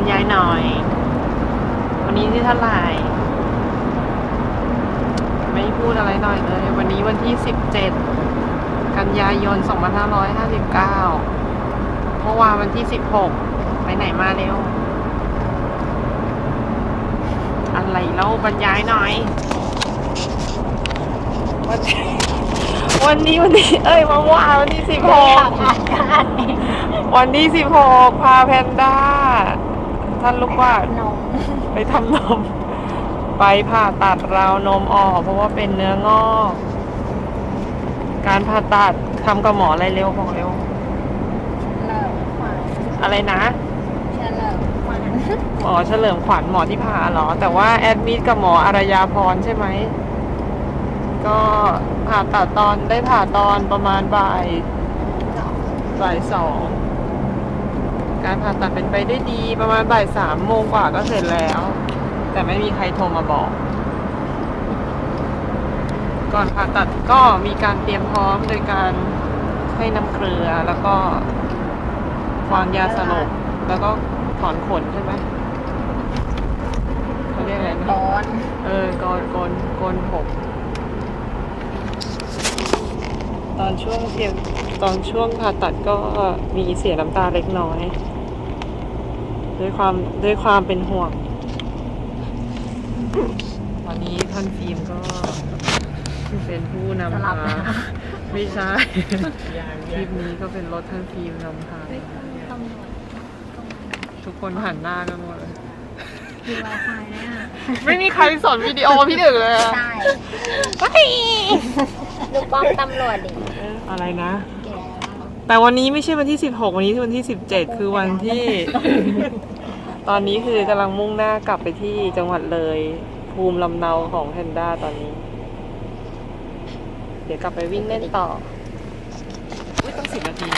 รยายหน่อย วันนี้ที่เท่าไหร่ไม่พูดอะไรหน่อยเลย วันนี้วันที่17กันยายน2559เมื่อวานวันที่16ไปไหนมาเร็ว อะไรเล่าบรรยายหน่อยวันวันนี้วันนี้เอ้ยมาว่าวันที่อยาก16อ่านการนี่วันที่16พาแพนด้า ท่านลูกว่าดนมไปทำนม ไปผ่าตัดราวนมออก เพราะว่าเป็นเนื้องอก การผ่าตัดทำกับหมออะไรเร็วบอกเร็ว เลิกขวัญอะไรนะเฉลิมขวัญหมอเฉลิมขวัญหมอที่ผ่าเหรอ แต่ว่าแอดมิดกับหมออารยาพรใช่ไหม ก็ผ่าตัดตอนได้ผ่าตอนประมาณบ่ายบ่ายสอง การผ่าตัดเป็นไปได้ดี ประมาณบ่ายสามโมงกว่าก็เสร็จแล้ว แต่ไม่มีใครโทรมาบอก ก่อนผ่าตัดก็มีการเตรียมพร้อมโดยการให้น้ำเกลือแล้วก็วางยาสลบแล้วก็ถอนขนใช่ไหมเขาเรียกอะไรนะร้อน เออโกนโกนโกนผมตอนช่วงเสียตอนช่วงผ่าตัดก็มีเสียน้ำตาเล็กน้อย ด้วยความด้วยความเป็นห่วง ตอนนี้ท่านฟิล์มก็เป็นผู้นำพาไม่ใช่คลิปนี้ก็เป็นรถท่านฟิล์มนำพาตำรวจทุกคนหันหน้ากันหมดเลยมีไวไฟเนี่ยไม่มีใครสอนวิดีโอพี่ดึกเลยอะใช่ดูป้อมตำรวจดิเอ๊ะอะไรนะเก่ง แต่วันนี้ไม่ใช่วันที่ 16 วันนี้คือวันที่ 17 คือวันที่ ตอนนี้คือกำลังมุ่งหน้ากลับไปที่จังหวัดเลย ภูมิลำเนาของแพนด้าตอนนี้ เดี๋ยวกลับไปวิ่งเล่นต่อ อุ้ยต้องสิบนาที